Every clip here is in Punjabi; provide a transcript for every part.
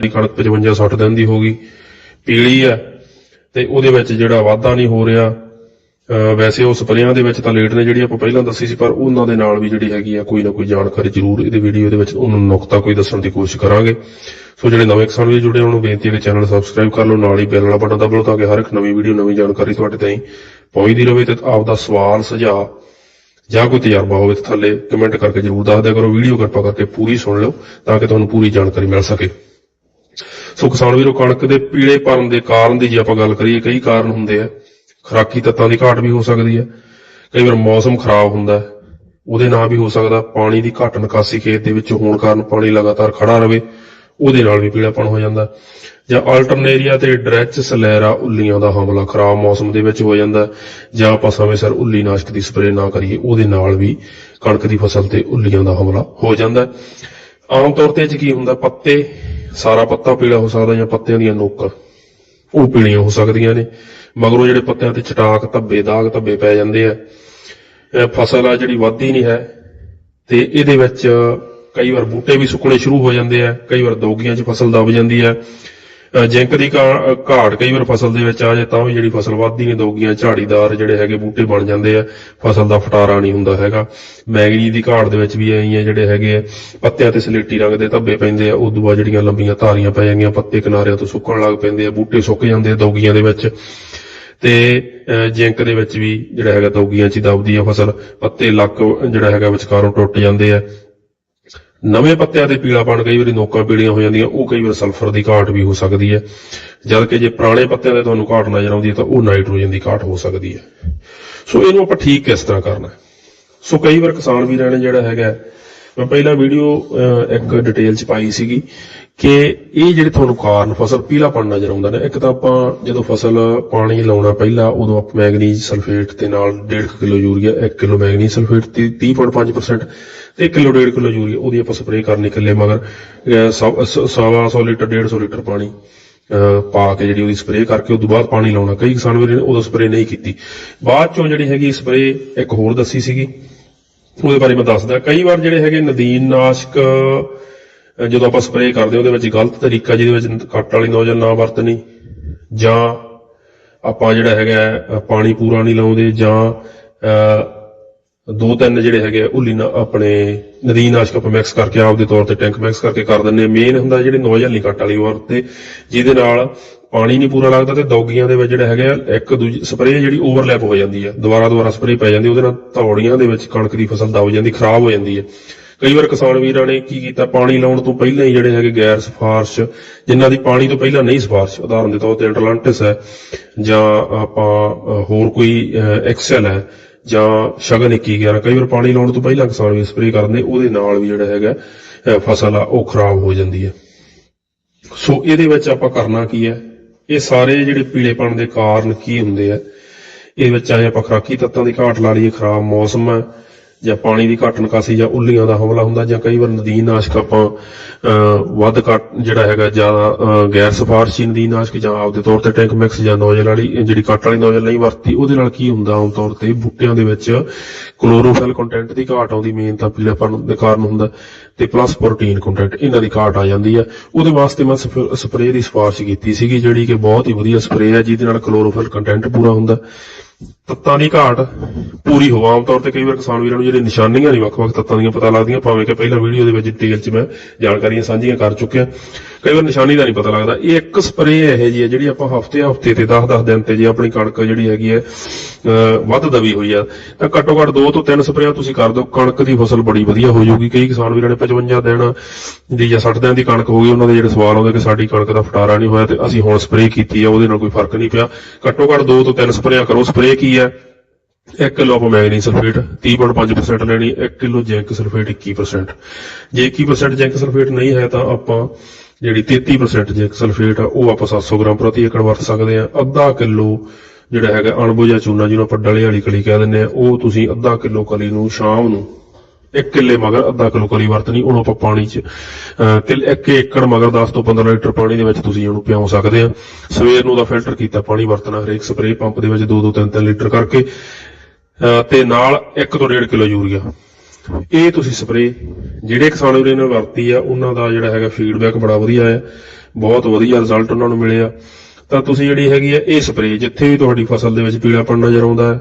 ਜਿਹੜੀ ਕਣਕ 55 60 ਦਿਨ ਦੀ ਹੋ ਗਈ, ਪੀਲੀ ਹੈ ਤੇ ਉਹਦੇ ਵਿੱਚ ਜਿਹੜਾ ਵਾਧਾ ਨਹੀਂ ਹੋ ਰਿਹਾ ਵੈਸੇ ਉਹ ਸਪਰੇਆਂ ਦੇ ਵਿੱਚ ਤਾਂ ਲੇਟ ਨੇ ਜਿਹੜੀ ਆਪਾਂ ਪਹਿਲਾਂ ਦੱਸੀ ਸੀ, ਪਰ ਉਹਨਾਂ ਦੇ ਨਾਲ ਵੀ ਜਿਹੜੀ ਹੈਗੀ ਆ ਕੋਈ ਨਾ ਕੋਈ ਜਾਣਕਾਰੀ ਜ਼ਰੂਰ ਇਹਦੇ ਵੀਡੀਓ ਦੇ ਵਿੱਚ ਉਹਨਾਂ ਨੁਕਤਾ ਕੋਈ ਦੱਸਣ ਦੀ ਕੋਸ਼ਿਸ਼ ਕਰਾਂਗੇ। ਸੋ ਜਿਹੜੇ ਨਵੇਂ ਕਿਸਾਨ ਵੀ ਜੁੜੇ ਉਹਨਾਂ ਨੂੰ ਬੇਨਤੀ ਹੈ ਕਿ ਚੈਨਲ ਸਬਸਕ੍ਰਾਈਬ ਕਰ ਲਓ, ਨਾਲ ਹੀ ਬੈਲ ਵਾਲਾ ਬਟਨ ਦਬਾ ਲਓ ਤਾਂ ਕਿ ਹਰ ਇੱਕ ਨਵੀਂ ਵੀਡੀਓ, ਨਵੀਂ ਜਾਣਕਾਰੀ ਤੁਹਾਡੇ ਤਾਈਂ ਪਹੁੰਚਦੀ ਰਹੇ ਤੇ ਆਪ ਦਾ ਸਵਾਲ, ਸੁਝਾਅ ਜਾਂ ਕੋਈ ਤਜਰਬਾ ਹੋਵੇ ਤਾਂ ਥੱਲੇ ਕਮੈਂਟ ਕਰਕੇ ਜਰੂਰ ਦੱਸ ਦਿਆ ਕਰੋ। ਵੀਡੀਓ ਕਿਰਪਾ ਕਰਕੇ ਪੂਰੀ ਸੁਣ ਲਓ ਤਾਂ ਕਿ ਤੁਹਾਨੂੰ ਪੂਰੀ ਜਾਣਕਾਰੀ ਮਿਲ ਸਕੇ। ਸੋ ਕਿਸਾਨ ਵੀਰੋ, ਕਣਕ ਦੇ ਪੀਲੇ ਪਰਨ ਦੇ ਕਾਰਨ ਦੀ ਜੇ ਆਪਾਂ ਗੱਲ ਕਰੀਏ, ਕਈ ਕਾਰਨ ਹੁੰਦੇ ਆ। ਖਰਾਕੀ ਤੱਤਾਂ ਦੀ ਘਾਟ ਵੀ ਹੋ ਸਕਦੀ ਹੈ ਕਈ ਵਾਰ ਮੌਸਮ ਖਰਾਬ ਹੁੰਦਾ ਉਹਦੇ ਨਾਲ ਵੀ ਹੋ ਸਕਦਾ, ਪਾਣੀ ਦੀ ਘੱਟ ਨਿਕਾਸੀ ਖੇਤ ਦੇ ਵਿੱਚ ਹੋਣ ਕਾਰਨ ਪਾਣੀ ਲਗਾਤਾਰ ਖੜਾ ਰਵੇ, ਉਹਦੇ ਨਾਲ ਵੀ ਪੀਲਾਪਣ ਹੋ ਜਾਂਦਾ। ਜਾਂ ਆਲਟਰਨੇਰੀਆ ਤੇ ਡਰੈਚ ਸਲੈਰਾ ਉੱਲੀਆਂ ਦਾ ਹਮਲਾ ਖਰਾਬ ਮੌਸਮ ਦੇ ਵਿੱਚ ਹੋ ਜਾਂਦਾ। ਜਾਂ ਆਪਾਂ ਸਮੇਂ-ਸਿਰ ਉੱਲੀ ਨਾਸ਼ਕ ਦੀ ਸਪਰੇਅ ਨਾ ਕਰੀਏ, ਉਹਦੇ ਨਾਲ ਵੀ ਕਣਕ ਦੀ ਫਸਲ ਤੇ ਉੱਲੀਆਂ ਦਾ ਹਮਲਾ ਹੋ ਜਾਂਦਾ। ਆਮ ਤੌਰ ਤੇ ਇਹ ਕੀ ਹੁੰਦਾ? ਪੱਤੇ ਸਾਰਾ ਪੱਤਾ ਪੀਲਾ ਹੋ ਸਕਦਾ ਜਾਂ ਪੱਤਿਆਂ ਦੀਆਂ ਨੋਕਾਂ। ਉਹ ਪੀਲੀਆਂ ਹੋ ਸਕਦੀਆਂ ਨੇ। ਮਗਰੋਂ ਜਿਹੜੇ ਪੱਤਿਆਂ ਤੇ ਚਟਾਕ, ਧੱਬੇ, ਦਾਗ, ਧੱਬੇ ਪੈ ਜਾਂਦੇ ਆ। ਇਹ ਫਸਲ ਆ ਜਿਹੜੀ ਵੱਧਦੀ ਨਹੀਂ ਹੈ। ਤੇ ਇਹਦੇ ਵਿੱਚ ਕਈ ਵਾਰ ਬੂਟੇ ਵੀ ਸੁੱਕਣੇ ਸ਼ੁਰੂ ਹੋ ਜਾਂਦੇ ਆ। ਕਈ ਵਾਰ ਦੋਗੀਆਂ 'ਚ ਫਸਲ ਦਬ ਜਾਂਦੀ ਆ। ਜਿੰਕ ਦੀ ਘਾ- ਘਾਟ ਕਈ ਵਾਰ ਫਸਲ ਦੇ ਵਿੱਚ ਆ ਜਾਏ, ਤਾਂ ਵੀ ਜਿਹੜੀ ਫਸਲ ਵੱਧਦੀ ਨਹੀਂ ਦੋਗੀਆਂ ਝਾੜੀਦਾਰ ਜਿਹੜੇ ਹੈਗੇ ਬੂਟੇ ਬਣ ਜਾਂਦੇ ਆ, ਫਸਲ ਦਾ ਫਟਾਰਾ ਨਹੀਂ ਹੁੰਦਾ ਹੈਗਾ। ਮੈਗਨੀ ਦੀ ਘਾਟ ਦੇ ਵਿੱਚ ਵੀ ਐਂ ਜਿਹੜੇ ਹੈਗੇ ਪੱਤਿਆਂ ਤੇ ਸਲੇਟੀ ਰੰਗ ਦੇ ਧੱਬੇ ਪੈਂਦੇ ਆ, ਉਦੋਂ ਬਾਅਦ ਜਿਹੜੀਆਂ ਲੰਬੀਆਂ ਧਾਰੀਆਂ ਪੈ ਜਾਂਦੀਆਂ ਪੱਤੇ ਕਿਨਾਰਿਆਂ ਤੋਂ ਸੁੱਕਣ ਲੱਗ ਪੈਂਦੇ ਆ, ਬੂਟੇ ਸੁੱਕ ਜਾਂਦੇ ਆ ਦੋਗੀਆਂ ਦੇ ਵਿੱਚ। ਤੇ ਜਿੰਕ ਦੇ ਵਿੱਚ ਵੀ ਜਿਹੜਾ ਹੈਗਾ ਦੋਗੀਆਂ 'ਚ ਹੀ ਦਬਦੀ ਆ ਫਸਲ, ਪੱਤੇ ਲੱਕ ਜਿਹੜਾ ਹੈਗਾ ਵਿਚਕਾਰੋਂ ਟੁੱਟ ਜਾਂਦੇ ਆ। ਨਵੇਂ ਪੱਤਿਆਂ ਤੇ ਪੀਲਾਪਣ ਕਈ ਵਾਰੀ ਨੋਕਾਂ ਪੀਲੀਆਂ ਹੋ ਜਾਂਦੀਆਂ, ਉਹ ਕਈ ਵਾਰ ਸਲਫਰ ਦੀ ਘਾਟ ਵੀ ਹੋ ਸਕਦੀ ਹੈ। ਜਦ ਕਿ ਜੇ ਪੁਰਾਣੇ ਪੱਤਿਆਂ ਤੇ ਤੁਹਾਨੂੰ ਘਾਟ ਨਜ਼ਰ ਆਉਂਦੀ ਹੈ, ਤਾਂ ਉਹ ਨਾਈਟ੍ਰੋਜਨ ਦੀ ਘਾਟ ਹੋ ਸਕਦੀ ਹੈ। ਸੋ ਇਹਨੂੰ ਆਪਾਂ ਠੀਕ ਕਿਸ ਤਰ੍ਹਾਂ ਕਰਨਾ ਸੋ ਕਈ ਵਾਰ ਕਿਸਾਨ ਵੀ ਨੇ ਜਿਹੜਾ ਹੈਗਾ ਮੈਂ ਪਹਿਲਾਂ ਵੀਡੀਓ ਇੱਕ ਡਿਟੇਲ ਚ ਪਾਈ ਸੀਗੀ ਕਿ ਇਹ ਜਿਹੜੇ ਤੁਹਾਨੂੰ ਕਾਰਨ ਫਸਲ ਪੀਲਾਪਣ ਨਜ਼ਰ ਆਉਂਦਾ ਨੇ ਇੱਕ ਤਾਂ ਆਪਾਂ ਜਦੋਂ ਫਸਲ ਪਾਣੀ ਲਾਉਣਾ ਪਹਿਲਾਂ ਉਦੋਂ ਆਪਾਂ ਮੈਗਨੀਜ਼ ਸਲਫੇਟ ਦੇ ਨਾਲ 1.5 kilo urea 1 kilo manganese sulphate ਤੇ 30.5% ਤੇ 1 ਕਿਲੋ 1.5 ਕਿਲੋ ਯੂਰੀਆ ਉਹਦੀ ਆਪਾਂ ਸਪਰੇਅ ਕਰਨੀ ਇਕੱਲੇ ਮਗਰ ਅਹ, ਸਵਾ ਸ- ਸਵਾ ਸੌ ਲੀਟਰ 150 ਲੀਟਰ ਪਾਣੀ ਅਹ, ਪਾ ਕੇ ਜਿਹੜੀ ਉਹਦੀ ਸਪਰੇਅ ਕਰਕੇ ਉਸ ਤੋਂ ਬਾਅਦ ਪਾਣੀ ਲਾਉਣਾ। ਕਈ ਕਿਸਾਨ ਵੀਰ ਨੇ ਉਦੋਂ ਸਪਰੇਅ ਨਹੀਂ ਕੀਤੀ। ਬਾਅਦ ਚੋਂ ਜਿਹੜੀ ਹੈਗੀ ਸਪਰੇਅ ਇੱਕ ਹੋਰ ਦੱਸੀ ਸੀਗੀ ਉਹਦੇ ਬਾਰੇ ਮੈਂ ਦੱਸਦਾ। ਕਈ ਵਾਰ ਜਿਹੜੇ ਹੈਗੇ ਨਦੀਨ ਨਾਸ਼ਕ ਜਦੋਂ ਆਪਾਂ ਸਪਰੇਅ ਕਰਦੇ ਹਾਂ ਉਹਦੇ ਵਿੱਚ ਗਲਤ ਤਰੀਕਾ ਜਿਹਦੇ ਵਿੱਚ ਕੱਟ ਵਾਲੀ ਨੋਜ਼ਲ ਨਾ ਵਰਤਣੀ ਜਾਂ ਆਪਾਂ ਜਿਹੜਾ ਹੈਗਾ ਪਾਣੀ ਪੂਰਾ ਨਹੀਂ ਲਾਉਂਦੇ ਜਾਂ ਅਹ, ਦੋ ਤਿੰਨ ਜਿਹੜੇ ਹੈਗੇ ਆ, ਉੱਲੀ ਨਾ ਆਪਣੇ ਨਦੀਨ ਨਾਸ਼ਕ ਆਪਾਂ ਮਿਕਸ ਕਰਕੇ ਆਪਦੇ ਤੌਰ ਤੇ ਟੈਂਕ ਮਿਕਸ ਕਰਕੇ ਕਰ ਦਿੰਨੇ ਮੇਨ ਹੁੰਦਾ ਜਿਹੜੇ ਨੋਜ਼ਲ ਨਹੀਂ ਕੱਟ ਵਾਲੀ ਵਰਤੇ ਜਿਹਦੇ ਨਾਲ ਪਾਣੀ ਨਹੀਂ ਪੂਰਾ ਲੱਗਦਾ ਤੇ ਦੌਗੀਆਂ ਦੇ ਵਿੱਚ ਜਿਹੜਾ ਹੈਗਾ ਇੱਕ ਦੂਜੀ ਸਪਰੇਅ ਜਿਹੜੀ ਓਵਰਲੈਪ ਹੋ ਜਾਂਦੀ ਹੈ ਦੁਬਾਰਾ ਦੁਬਾਰਾ ਸਪਰੇਅ ਪੈ ਜਾਂਦੀ, ਉਹਦੇ ਨਾਲ ਤੌੜੀਆਂ ਦੇ ਵਿੱਚ ਕਣਕ ਦੀ ਫਸਲ ਦਬ ਜਾਂਦੀ, ਖਰਾਬ ਹੋ ਜਾਂਦੀ ਹੈ ਕਈ ਵਾਰ ਕਿਸਾਨ ਵੀਰਾਂ ਨੇ ਕੀ ਕੀਤਾ, ਪਾਣੀ ਲਾਉਣ ਤੋਂ ਪਹਿਲਾਂ ਹੀ ਜਿਹੜੇ ਹੈਗੇ ਗੈਰ ਸਿਫਾਰਸ਼, ਜਿਨ੍ਹਾਂ ਦੀ ਪਾਣੀ ਤੋਂ ਪਹਿਲਾਂ ਨਹੀਂ ਸਿਫਾਰਸ਼, ਉਦਾਹਰਨ ਦੇ ਤੌਰ ਤੇ ਐਟਲਾਂਟਿਸ ਹੈ, ਜਾਂ ਆਪਾਂ ਹੋਰ ਕੋਈ ਐਕਸਲ ਹੈ, ਜਾਂ ਸ਼ਗਨ 2111 ਕਈ ਵਾਰ ਪਾਣੀ ਲਾਉਣ ਤੋਂ ਪਹਿਲਾਂ ਕਿਸਾਨ ਵੀ ਸਪਰੇਅ ਕਰਦੇ ਉਹਦੇ ਨਾਲ ਵੀ ਜਿਹੜਾ ਹੈਗਾ ਫਸਲ ਆ, ਉਹ ਖਰਾਬ ਹੋ ਜਾਂਦੀ ਹੈ ਸੋ ਇਹਦੇ ਵਿੱਚ ਆਪਾਂ ਕਰਨਾ ਕੀ ਹੈ? ਇਹ ਸਾਰੇ ਜਿਹੜੇ ਪੀਲੇਪਣ ਦੇ ਕਾਰਨ ਕੀ ਹੁੰਦੇ ਆ? ਇਹ ਵਿੱਚ ਚਾਹੇ ਆਪਾਂ ਖਰਾਕੀ ਤੱਤਾਂ ਦੀ ਘਾਟ ਲਾ ਲਈਏ, ਖਰਾਬ ਮੌਸਮ ਹੈ ਜਾਂ ਪਾਣੀ ਦੀ ਘੱਟ ਨਿਕਾਸੀ ਜਾਂ ਉੱਲੀਆਂ ਦਾ ਹਮਲਾ ਹੁੰਦਾ ਜਾਂ ਕਈ ਵਾਰ ਨਦੀਨ ਨਾਸ਼ਕ ਆਪਾਂ ਵੱਧ ਘੱਟ ਜਿਹੜਾ ਹੈਗਾ ਜ਼ਿਆਦਾ ਗੈਰ ਸਿਫਾਰਸ਼ੀ ਨਦੀਨ ਨਾਸ਼ਕ ਜਾਂ ਆਪਦੇ ਤੌਰ ਤੇ ਟੈਂਕ ਮਿਕਸ ਜਾਂ ਨੋਜ਼ਲ ਵਾਲੀ ਜਿਹੜੀ ਕੱਟ ਵਾਲੀ ਨੋਜ਼ਲ ਨਹੀਂ ਵਰਤੀ, ਉਹਦੇ ਨਾਲ ਕੀ ਹੁੰਦਾ ਆਮ ਤੌਰ ਤੇ? ਬੂਟਿਆਂ ਦੇ ਵਿੱਚ ਕਲੋਰੋਫਿਲ ਕੰਟੈਂਟ ਦੀ ਘਾਟ ਆਉਂਦੀ ਮੇਨ ਤਾਂ ਪੀਲਾਪਣ ਦੇ ਕਾਰਨ ਹੁੰਦਾ, ਤੇ ਪਲੱਸ ਪ੍ਰੋਟੀਨ ਕੰਟੈਂਟ ਇਹਨਾਂ ਦੀ ਘਾਟ ਆ ਜਾਂਦੀ ਆ। ਉਹਦੇ ਵਾਸਤੇ ਮੈਂ ਸਪਰੇਅ ਦੀ ਸਿਫਾਰਿਸ਼ ਕੀਤੀ ਸੀਗੀ, ਜਿਹੜੀ ਕਿ ਬਹੁਤ ਹੀ ਵਧੀਆ ਸਪਰੇਅ ਹੈ, ਜਿਹਦੇ ਨਾਲ ਕਲੋਰੋਫਿਲ ਕੰਟੈਂਟ ਪੂਰਾ ਹੁੰਦਾ। ਤੱਤਾਂ ਦੀ ਘਾਟ ਪੂਰੀ ਹੋ ਆਮ ਤੌਰ ਤੇ ਕਈ ਵਾਰ ਕਿਸਾਨ ਵੀਰਾਂ ਨੂੰ ਜਿਹੜੇ ਨਿਸ਼ਾਨੀਆਂ ਨੇ ਵੱਖ-ਵੱਖ ਤੱਤਾਂ ਦੀਆਂ ਪਤਾ ਲੱਗਦੀਆਂ, ਭਾਵੇਂ ਕਿ ਪਹਿਲਾਂ ਵੀਡੀਓ ਦੇ ਵਿੱਚ ਡਿਟੇਲ 'ਚ ਮੈਂ ਜਾਣਕਾਰੀਆਂ ਸਾਂਝੀਆਂ ਕਰ ਚੁੱਕਿਆ। ਕਈ ਵਾਰ ਨਿਸ਼ਾਨੀ ਦਾ ਨਹੀਂ ਪਤਾ ਲੱਗਦਾ। ਇਹ ਇੱਕ ਸਪਰੇਅ ਇਹੋ ਜੀ ਹੈ ਜਿਹੜੀ ਆਪਾਂ ਹਫ਼ਤੇ ਹਫ਼ਤੇ ਤੇ 10-10 ਦਿਨ ਤੇ ਜੇ ਆਪਣੀ ਕਣਕ ਜਿਹੜੀ ਹੈਗੀ ਹੈ ਵੱਧ ਦਵੀ ਹੋਈ ਆ। ਤਾਂ ਘੱਟੋ ਘੱਟ 2 ਤੋਂ 3 ਸਪਰੇਆਂ ਤੁਸੀਂ ਕਰ ਦਿਓ। ਕਣਕ ਦੀ ਫਸਲ ਬੜੀ ਵਧੀਆ ਹੋ ਜਾਊਗੀ। ਕਈ ਕਿਸਾਨ ਵੀਰਾਂ ਨੇ 55 ਦਿਨ ਦੀ ਜਾਂ 60 ਦਿਨ ਦੀ ਕਣਕ ਹੋ ਗਈ, ਉਹਨਾਂ ਦੇ ਜਿਹੜੇ ਸਵਾਲ ਆਉਂਦੇ ਕਿ ਸਾਡੀ ਕਣਕ ਦਾ ਫਟਾਰਾ ਨਹੀਂ ਹੋਇਆ ਤੇ ਅਸੀਂ ਹੁਣ ਸਪਰੇਅ ਕੀਤੀ ਆ, ਉਹਦੇ ਨਾਲ ਕੋਈ ਫ਼ਰਕ ਨਹੀਂ ਪਿਆ। ਘੱਟੋ ਘੱਟ 2 ਤੋਂ 3 ਸਪਰੇਆਂ ਕਰੋ। ਸਪਰੇਅ ਕੀ ਹੈ? 1 ਕਿਲੋ ਆਪਾਂ ਮੈਗਨੀਜ਼ ਸਲਫੇਟ 30.5% ਲੈਣੀ 1 ਕਿਲੋ ਜ਼ਿੰਕ ਸਲਫੇਟ 21% ਜੇ 21% ਜ਼ਿੰਕ ਸਲਫੇਟ ਨਹੀਂ ਹੈ ਤਾਂ ਆਪਾਂ ਜਿਹੜੀ 33% ਜ਼ਿੰਕ ਸਲਫੇਟ ਆ ਉਹ ਆਪਾਂ 700 ਗ੍ਰਾਮ ਪ੍ਰਤੀ ਏਕੜ ਵਰਤ ਸਕਦੇ ਆ। ਅੱਧਾ ਕਿਲੋ ਜਿਹੜਾ ਹੈਗਾ ਅਣਬੁਝਾ ਚੂਨਾ ਜਿਹਨੂੰ ਆਪਾਂ ਡਲੇ ਵਾਲੀ ਕਲੀ ਕਹਿ ਦਿੰਦੇ ਆ ਉਹ ਤੁਸੀਂ ਅੱਧਾ ਕਿਲੋ ਕਲੀ ਨੂੰ ਸ਼ਾਮ ਨੂੰ ਇੱਕ ਕਿੱਲੇ ਮਗਰ ਅੱਧਾ ਕਿਲੋ ਕਲੀ ਵਰਤਣੀ ਉਹਨੂੰ ਆਪਾਂ ਪਾਣੀ 'ਚ ਅਹ, ਕਿੱਲ ਏਕੜ ਮਗਰ 10 ਤੋਂ 15 ਲੀਟਰ ਪਾਣੀ ਦੇ ਵਿੱਚ ਤੁਸੀਂ ਉਹਨੂੰ ਪਿਆਉ ਸਕਦੇ ਆ। ਸਵੇਰ ਨੂੰ ਦਾ ਫਿਲਟਰ ਕੀਤਾ ਪਾਣੀ ਵਰਤਣਾ ਹਰੇਕ ਸਪਰੇਅ ਪੰਪ ਦੇ ਵਿੱਚ 2-2 3-3 ਲੀਟਰ ਕਰਕੇ ਅਹ, ਤੇ ਨਾਲ 1 ਤੋਂ 1.5 ਕਿਲੋ ਯੂਰੀਆ। ਇਹ ਤੁਸੀਂ ਸਪਰੇਅ ਜਿਹੜੇ ਕਿਸਾਨ ਵੀਰਾਂ ਨੇ ਵਰਤੀ ਆ, ਉਹਨਾਂ ਦਾ ਜਿਹੜਾ ਹੈਗਾ ਫੀਡਬੈਕ ਬੜਾ ਵਧੀਆ ਹੈ। ਬਹੁਤ ਵਧੀਆ ਰਿਜ਼ਲਟ ਉਹਨਾਂ ਨੂੰ ਮਿਲਿਆ ਤਾਂ ਤੁਸੀਂ ਜਿਹੜੀ ਹੈਗੀ ਹੈ ਇਹ ਸਪਰੇਅ ਜਿੱਥੇ ਵੀ ਤੁਹਾਡੀ ਫਸਲ ਦੇ ਵਿੱਚ ਪੀਲਾਪਣ ਨਜ਼ਰ ਆਉਂਦਾ ਹੈ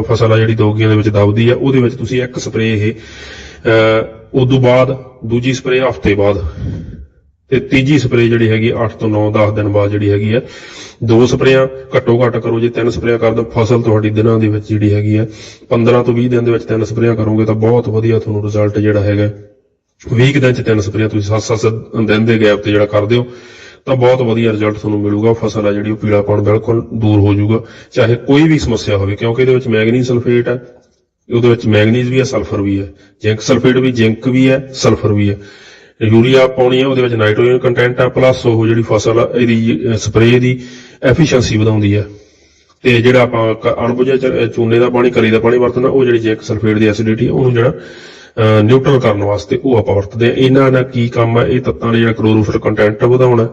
ਫਸਲ ਆ ਜਿਹੜੀ ਦੋਗੀਆਂ ਦੇ ਵਿੱਚ ਦਬਦੀ ਆ, ਉਹਦੇ ਵਿੱਚ ਤੁਸੀਂ ਇੱਕ ਸਪਰੇਅ ਇਹ, ਅਹ ਉਦੋਂ ਬਾਅਦ ਦੂਜੀ ਸਪਰੇਅ ਹਫ਼ਤੇ ਬਾਅਦ। ਤੇ ਤੀਜੀ ਸਪਰੇਅ ਜਿਹੜੀ ਹੈਗੀ 8 ਤੋਂ 9 10 ਦਿਨ ਬਾਅਦ ਜਿਹੜੀ ਹੈਗੀ ਹੈ, ਦੋ ਸਪਰੇਆਂ, ਘੱਟੋ ਘੱਟ ਕਰੋ ਜੇ ਤਿੰਨ ਸਪਰੇਆਂ ਕਰ ਦੋ ਫਸਲ ਤੁਹਾਡੀ ਦਿਨਾਂ ਦੇ ਵਿੱਚ ਜਿਹੜੀ ਹੈਗੀ ਹੈ 15 ਤੋਂ 20 ਦਿਨ ਦੇ ਵਿੱਚ ਤਿੰਨ ਸਪਰੇਆਂ ਕਰੋਗੇ ਤਾਂ ਬਹੁਤ ਵਧੀਆ ਤੁਹਾਨੂੰ ਰਿਜ਼ਲਟ ਜਿਹੜਾ ਹੈਗਾ 20 ਕੁ ਦਿਨ ਚ ਤਿੰਨ ਸਪਰੇਆਂ ਤੁਸੀਂ 7-7 ਦਿਨ ਦੇ ਗੈਪ ਤੇ ਜਿਹੜਾ ਕਰਦੇ ਹੋ ਤਾਂ ਬਹੁਤ ਵਧੀਆ ਰਿਜ਼ਲਟ ਤੁਹਾਨੂੰ ਮਿਲੂਗਾ, ਫਸਲ ਆ ਜਿਹੜੀ ਉਹ ਪੀਲਾਪਣ ਬਿਲਕੁਲ ਦੂਰ ਹੋ ਜਾਊਗਾ। ਚਾਹੇ ਕੋਈ ਵੀ ਸਮੱਸਿਆ ਹੋਵੇ, ਕਿਉਂਕਿ ਇਹਦੇ ਵਿੱਚ ਮੈਗਨੀਜ਼ ਸਲਫੇਟ ਹੈ, ਉਹਦੇ ਵਿੱਚ ਮੈਗਨੀਜ਼ ਵੀ ਹੈ ਸਲਫਰ ਵੀ ਹੈ। ਜ਼ਿੰਕ ਸਲਫੇਟ ਵੀ ਜ਼ਿੰਕ ਵੀ ਹੈ ਸਲਫਰ ਵੀ ਹੈ। ਯੂਰੀਆ ਪਾਉਣੀ ਹੈ ਉਹਦੇ ਵਿੱਚ ਨਾਈਟ੍ਰੋਜਨ ਕੰਟੈਂਟ ਆ ਪਲੱਸ ਉਹ ਜਿਹੜੀ ਫਸਲ ਆ, ਇਹਦੀ ਸਪਰੇਅ ਦੀ ਐਫੀਸ਼ੀਐਂਸੀ ਵਧਾਉਂਦੀ ਹੈ ਤੇ ਜਿਹੜਾ ਆਪਾਂ ਕ- ਅਣਬੁੱਝੇ ਚੂਨੇ ਦਾ ਪਾਣੀ ਕਲੀ ਦਾ ਪਾਣੀ ਵਰਤਣਾ, ਉਹ ਜਿਹੜੀ ਜ਼ਿੰਕ ਸਲਫੇਟ ਦੀ ਐਸਿਡਿਟੀ ਉਹਨੂੰ ਜਿਹੜਾ ਨਿਊਟਰਲ ਕਰਨ ਵਾਸਤੇ ਉਹ ਆਪਾਂ ਵਰਤਦੇ ਆ। ਇਹਨਾਂ ਦਾ ਕੀ ਕੰਮ ਹੈ ਇਹ ਤੱਤਾਂ ਦੇ ਜਿਹੜਾ ਕਲੋਰੋਫਿਲ ਕੰਟੈਂਟ ਵਧਾਉਣਾ।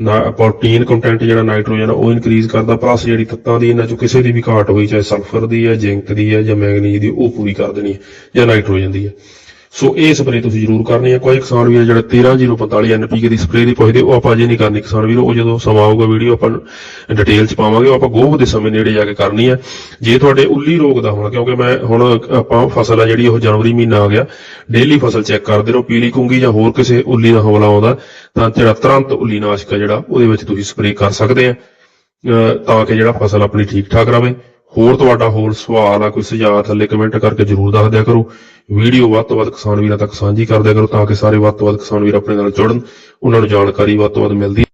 ਨਾ ਪ੍ਰੋਟੀਨ ਕੰਟੈਂਟ ਜਿਹੜਾ ਨਾਈਟ੍ਰੋਜਨ ਉਹ ਇਨਕਰੀਜ਼ ਕਰਦਾ। ਪਲੱਸ ਜਿਹੜੀ ਤੱਤਾਂ ਦੀ, ਇਹਨਾਂ ਚੋਂ ਕਿਸੇ ਦੀ ਵੀ ਘਾਟ ਹੋਈ, ਚਾਹੇ ਸਲਫਰ ਦੀ ਹੈ ਜ਼ਿੰਕ ਦੀ ਹੈ ਜਾਂ ਮੈਗਨੀਜ਼ ਦੀ, ਉਹ ਪੂਰੀ ਕਰ ਦੇਣੀ ਹੈ ਜਾਂ ਨਾਈਟ੍ਰੋਜਨ ਦੀ ਹੈ ਸੋ ਇਹ ਸਪਰੇਅ ਤੁਸੀਂ ਜ਼ਰੂਰ ਕਰਨੀ ਹੈ। ਕੋਈ ਕਿਸਾਨ ਵੀਰ ਜਿਹੜਾ 13045 ਐਨਪੀਕੇ ਦੀ ਸਪਰੇਅ ਦੀ ਪੁੱਛਦੇ, ਉਹ ਆਪਾਂ ਅਜੇ ਨਹੀਂ ਕਰਨੀ ਕਿਸਾਨ ਵੀਰ। ਉਹ ਜਦੋਂ ਸਮਾਂ ਆਊਗਾ ਵੀਡੀਓ ਆਪਾਂ ਡਿਟੇਲ ਚ ਪਾਵਾਂਗੇ। ਉਹ ਆਪਾਂ ਗੋਭ ਦੇ ਸਮੇਂ ਨੇੜੇ ਜਾ ਕੇ ਕਰਨੀ ਹੈ। ਜੇ ਤੁਹਾਡੇ ਉੱਲੀ ਰੋਗ ਦਾ ਹੋਣਾ, ਕਿਉਂਕਿ ਮੈਂ ਹੁਣ ਆਪਾਂ ਫਸਲ ਆ ਜਿਹੜੀ, ਉਹ ਜਨਵਰੀ ਮਹੀਨਾ ਆ ਗਿਆ। ਡੇਲੀ ਫਸਲ ਚੈੱਕ ਕਰਦੇ ਰਹੋ। ਪੀਲੀ ਕੁੰਗੀ ਜਾਂ ਹੋਰ ਕਿਸੇ ਉੱਲੀ ਦਾ ਹਮਲਾ ਆਉਂਦਾ, ਤਾਂ ਜਿਹੜਾ ਤੁਰੰਤ ਉੱਲੀ ਨਾਸ਼ਕ ਆ ਜਿਹੜਾ, ਉਹਦੇ ਵਿੱਚ ਤੁਸੀਂ ਸਪਰੇਅ ਕਰ ਸਕਦੇ ਆ। ਅਹ ਤਾਂ ਕਿ ਜਿਹੜਾ ਫਸਲ ਆਪਣੀ ਠੀਕ ਠਾਕ ਰਹੇ ਹੋਰ ਤੁਹਾਡਾ ਹੋਰ ਸਵਾਲ ਆ, ਕੋਈ ਸੁਝਾਅ ਥੱਲੇ ਕਮੈਂਟ ਕਰਕੇ ਜਰੂਰ ਦੱਸ ਦਿਆ ਕਰੋ। ਵੀਡੀਓ ਵੱਧ ਤੋਂ ਵੱਧ ਕਿਸਾਨ ਵੀਰਾਂ ਤੱਕ ਸਾਂਝੀ ਕਰ ਦਿਆ ਕਰੋ ਤਾਂ ਕਿ ਸਾਰੇ ਵੱਧ ਤੋਂ ਵੱਧ ਕਿਸਾਨ ਵੀਰ ਆਪਣੇ ਨਾਲ ਜੁੜਨ, ਉਹਨਾਂ ਨੂੰ ਜਾਣਕਾਰੀ ਵੱਧ ਤੋਂ ਵੱਧ ਮਿਲਦੀ